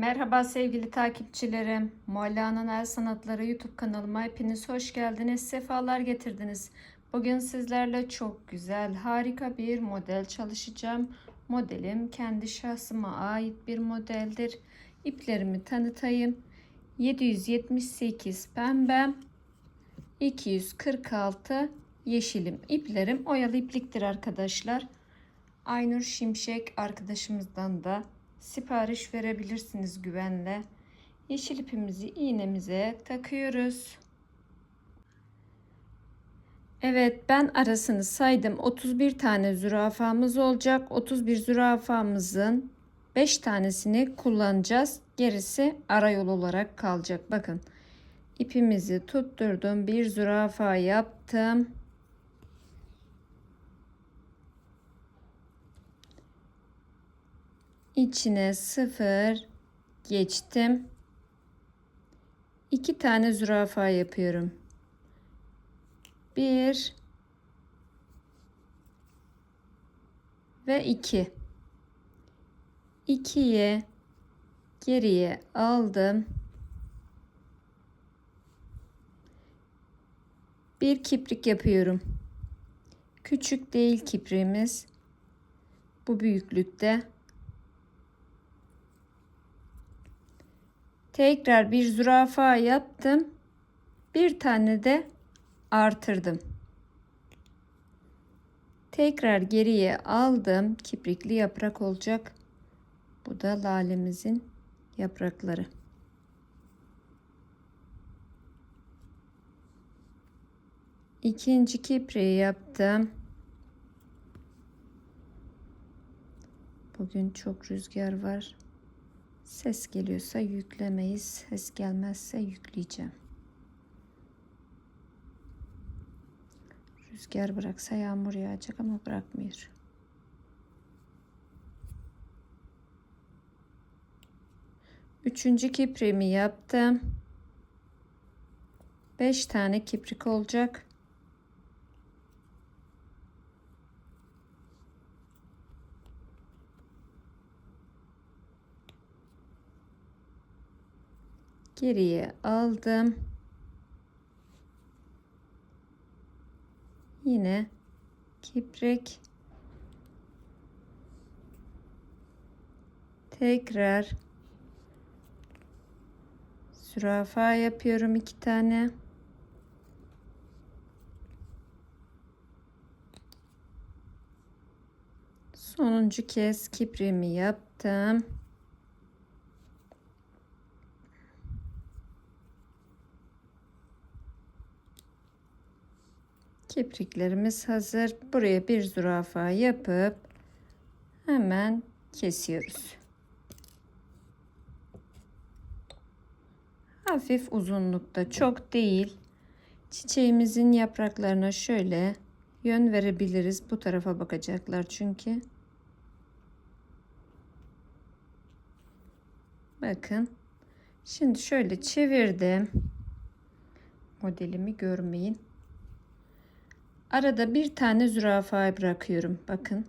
Merhaba sevgili takipçilerim. Mualla'nın El Sanatları YouTube kanalıma hepiniz hoş geldiniz. Sefalar getirdiniz. Bugün sizlerle çok güzel, harika bir model çalışacağım. Modelim kendi şahsıma ait bir modeldir. İplerimi tanıtayım. 778 pembem, 246 yeşilim. İplerim oyalı ipliktir arkadaşlar. Aynur Şimşek arkadaşımızdan da sipariş verebilirsiniz güvenle. Yeşil ipimizi iğnemize takıyoruz. Evet ben arasını saydım. 31 tane zürafamız olacak. 31 zürafamızın 5 tanesini kullanacağız. Gerisi ara yol olarak kalacak. Bakın ipimizi tutturdum. Bir zürafa yaptım. İçine sıfır geçtim. İki tane zürafa yapıyorum. Bir ve iki. İkiye geriye aldım. Bir kiprik yapıyorum. Küçük değil kipriğimiz. Bu büyüklükte. Tekrar bir zürafa yaptım. Bir tane de artırdım. Tekrar geriye aldım. Kiprikli yaprak olacak. Bu da lalemizin yaprakları. İkinci kipriği yaptım. Bugün çok rüzgar var. Ses geliyorsa yüklemeyiz. Ses gelmezse yükleyeceğim. Rüzgar bıraksa yağmur yağacak ama bırakmıyor. Üçüncü kipriğimi yaptım. Beş tane kiprik olacak. Geriye aldım. Yine kiprek tekrar zürafa yapıyorum iki tane. Sonuncu kez kipremi yaptım. Kipriklerimiz hazır. Buraya bir zürafa yapıp hemen kesiyoruz. Hafif uzunlukta çok değil. Çiçeğimizin yapraklarına şöyle yön verebiliriz. Bu tarafa bakacaklar çünkü. Bakın. Şimdi şöyle çevirdim. Modelimi görmeyin. Arada bir tane zürafa bırakıyorum. Bakın.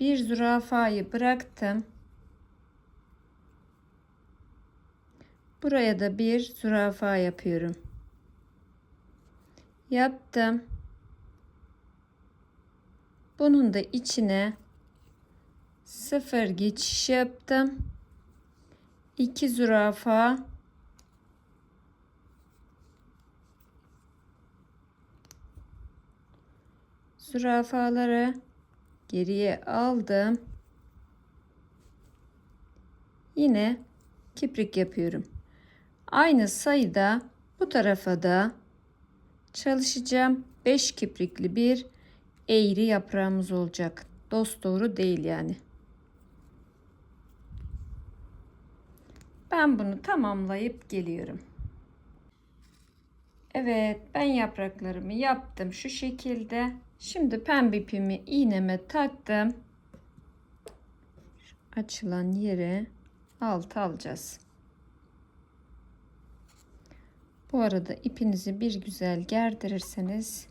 Bir zürafayı bıraktım. Buraya da bir zürafa yapıyorum. Yaptım. Bunun da içine sıfır geçiş yaptım. 2 zürafa zürafaları geriye aldım. Yine kiprik yapıyorum. Aynı sayıda bu tarafa da çalışacağım. 5 kiprikli bir eğri yaprağımız olacak. Dost doğru değil yani. Ben bunu tamamlayıp geliyorum. Evet ben yapraklarımı yaptım şu şekilde. Şimdi pembe ipimi iğneme taktım. Şu açılan yere alt alacağız. Bu arada ipinizi bir güzel gerdirirseniz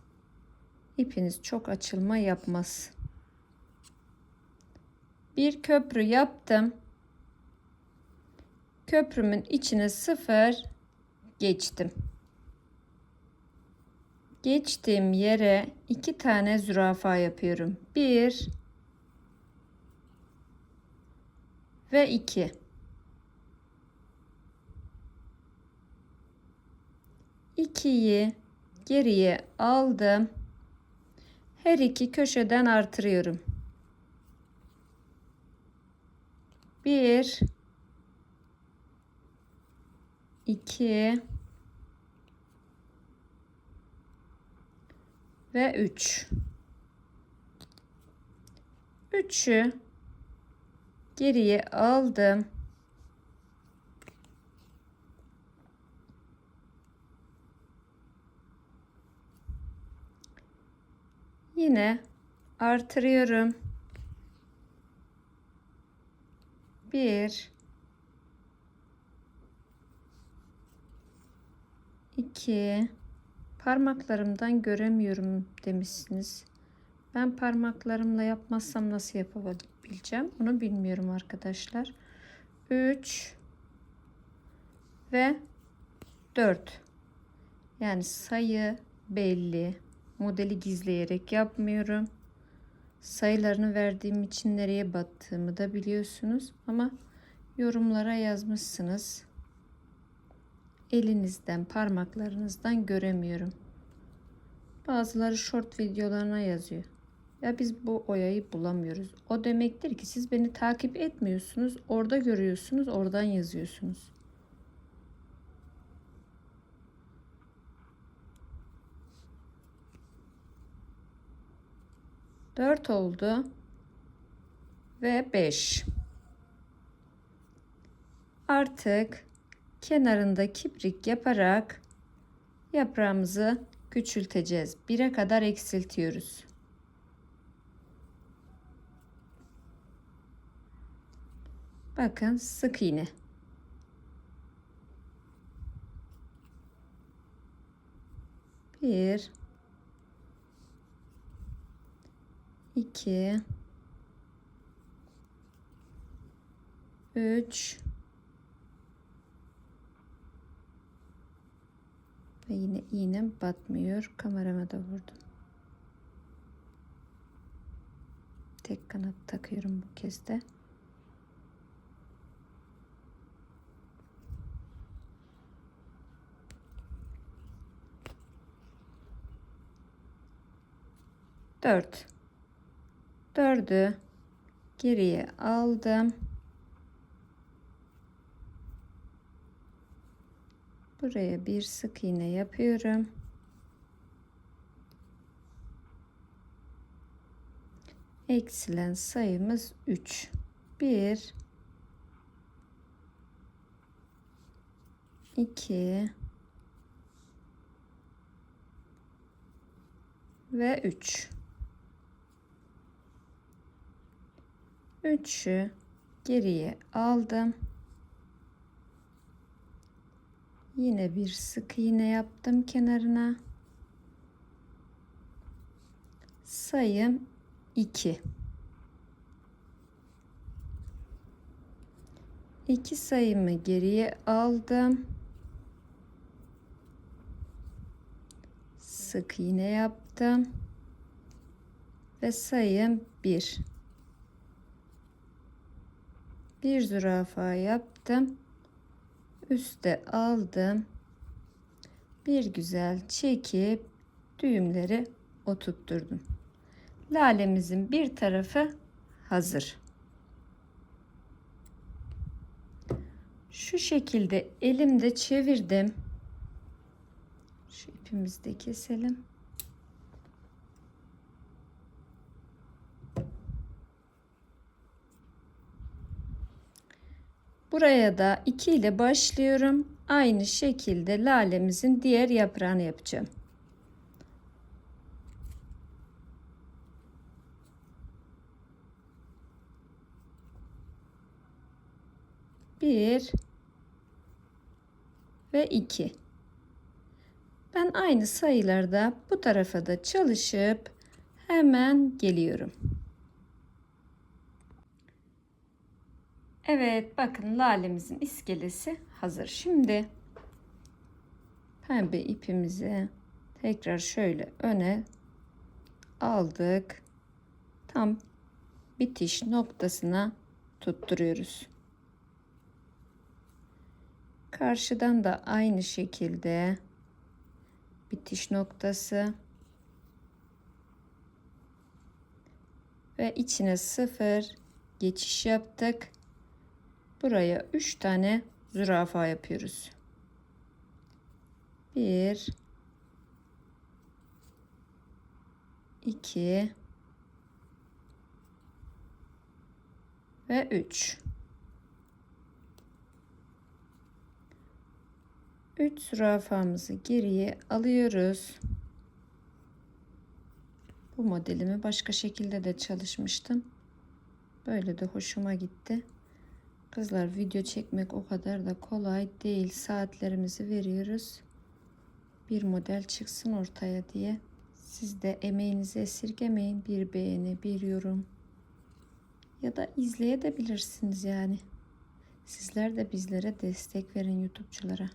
ipiniz çok açılma yapmaz. Bir köprü yaptım. Köprümün içine sıfır geçtim. Geçtiğim yere iki tane zürafa yapıyorum. Bir ve iki. İkiyi geriye aldım. Her iki köşeden artırıyorum. Bir, iki ve üç. Üçü geriye aldım. Yine artırıyorum. Bir, iki, parmaklarımdan göremiyorum demişsiniz. Ben parmaklarımla yapmazsam nasıl yapabileceğim? Onu bilmiyorum arkadaşlar. 3 ve 4. Yani sayı belli. Modeli gizleyerek yapmıyorum. Sayılarını verdiğim için nereye battığımı da biliyorsunuz ama yorumlara yazmışsınız. Elinizden, parmaklarınızdan göremiyorum. Bazıları short videolarına yazıyor. Ya biz bu oyayı bulamıyoruz. O demektir ki siz beni takip etmiyorsunuz. Orada görüyorsunuz, oradan yazıyorsunuz. Dört oldu. Ve beş. Artık kenarında kiprik yaparak yaprağımızı küçülteceğiz. 1'e kadar eksiltiyoruz. Bakın sık iğne. Bir, iki, üç ve yine iğnem batmıyor. Kamerama da vurdum. Tek kanat takıyorum bu kez de. Dört. Dördü geriye aldım. Buraya bir sık iğne yapıyorum. Eksilen sayımız 3. 1 2 ve 3. 3'ü geriye aldım. Yine bir sık iğne yaptım kenarına. Sayım 2. 2 sayımı geriye aldım. Sık iğne yaptım. Ve sayım 1. Bir zürafa yaptım üste aldım. Bir güzel çekip düğümleri oturtturdum. Lalemizin bir tarafı hazır. Şu şekilde elimde çevirdim. Şu ipimizi de keselim. Buraya da 2 ile başlıyorum. Aynı şekilde lalemizin diğer yaprağını yapacağım. Bir ve iki. Ben aynı sayılarda bu tarafa da çalışıp hemen geliyorum. Evet bakın lalemizin iskelesi hazır. Şimdi pembe ipimizi tekrar şöyle öne aldık. Tam bitiş noktasına tutturuyoruz. Karşıdan da aynı şekilde bitiş noktası ve içine sıfır geçiş yaptık. Buraya 3 tane zürafa yapıyoruz. 1 2 ve 3 3 zürafamızı geriye alıyoruz. Bu modelimi başka şekilde de çalışmıştım. Böyle de hoşuma gitti. Kızlar video çekmek o kadar da kolay değil. Saatlerimizi veriyoruz. Bir model çıksın ortaya diye. Siz de emeğinizi esirgemeyin. Bir beğeni, bir yorum. Ya da izleyebilirsiniz yani. Sizler de bizlere destek verin YouTube'culara.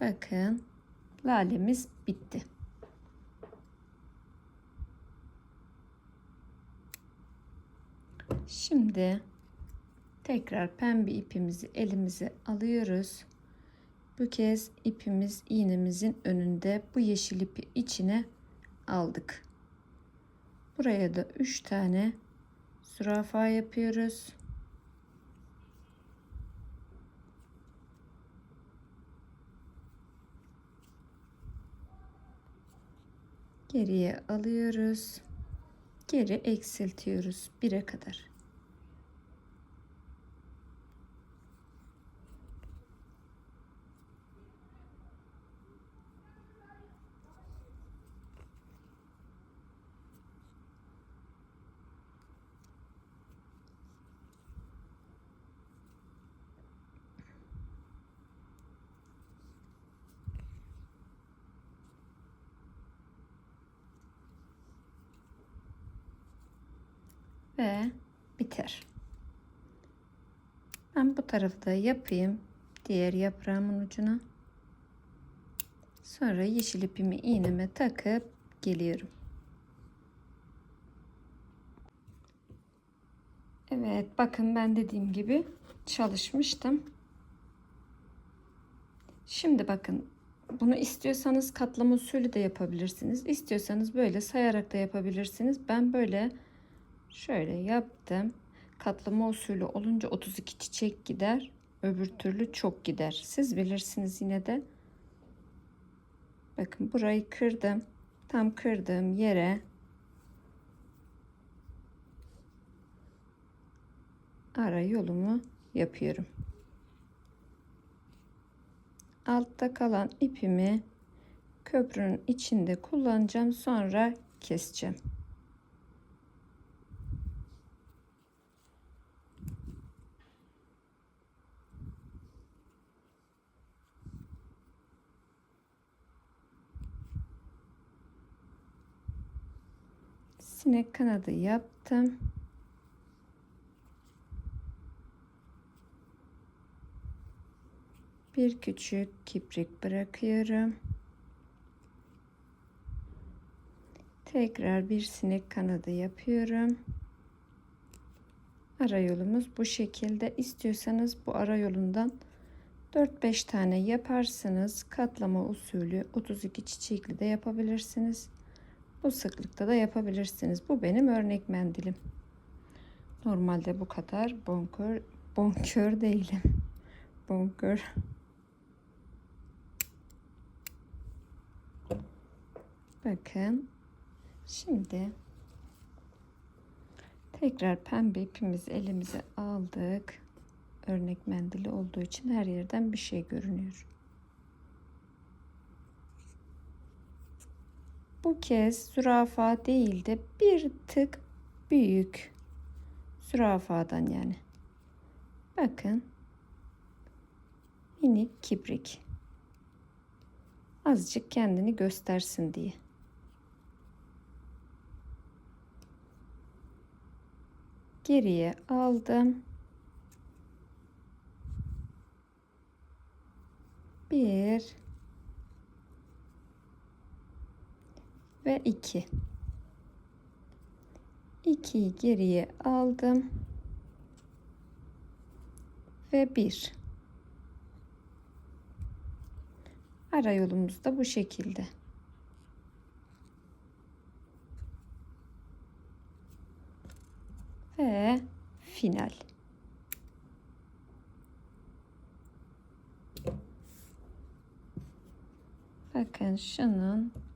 Bakın lalemiz bitti. Şimdi tekrar pembe ipimizi elimize alıyoruz. Bu kez ipimiz iğnemizin önünde bu yeşil ipi içine aldık. Buraya da 3 tane zürafa yapıyoruz. Geriye alıyoruz. Geri eksiltiyoruz 1'e kadar. Ve biter. Ben bu tarafı da yapayım. Diğer yaprağımın ucuna. Sonra yeşil ipimi iğneme takıp geliyorum. Evet bakın ben dediğim gibi çalışmıştım. Şimdi bakın bunu istiyorsanız katlama usulü de yapabilirsiniz. İstiyorsanız böyle sayarak da yapabilirsiniz. Ben böyle Şöyle yaptım. Katlama usulü olunca 32 çiçek gider. Öbür türlü çok gider. Siz bilirsiniz yine de. Bakın burayı kırdım. Tam kırdığım yere ara yolumu yapıyorum. Altta kalan ipimi köprünün içinde kullanacağım. Sonra keseceğim. Sinek kanadı yaptım. Bir küçük kiprik bırakıyorum. Tekrar bir sinek kanadı yapıyorum. Ara yolumuz bu şekilde. İstiyorsanız bu ara yolundan 4-5 tane yaparsınız. Katlama usulü 32 çiçekli de yapabilirsiniz. Bu sıklıkta da yapabilirsiniz. Bu benim örnek mendilim. Normalde bu kadar bonkör, bonkör değilim. Bonkör. Bakın. Şimdi tekrar pembe ipimizi elimize aldık. Örnek mendili olduğu için her yerden bir şey görünüyor. Bu kez zürafa değil de bir tık büyük Zürafadan yani. Bakın. Minik kibrik. Azıcık kendini göstersin diye. Geriye aldım. Bir ve iki. 2'yi geriye aldım. Ve 1. Ara yolumuz da bu şekilde. Ve final. Bakın şunun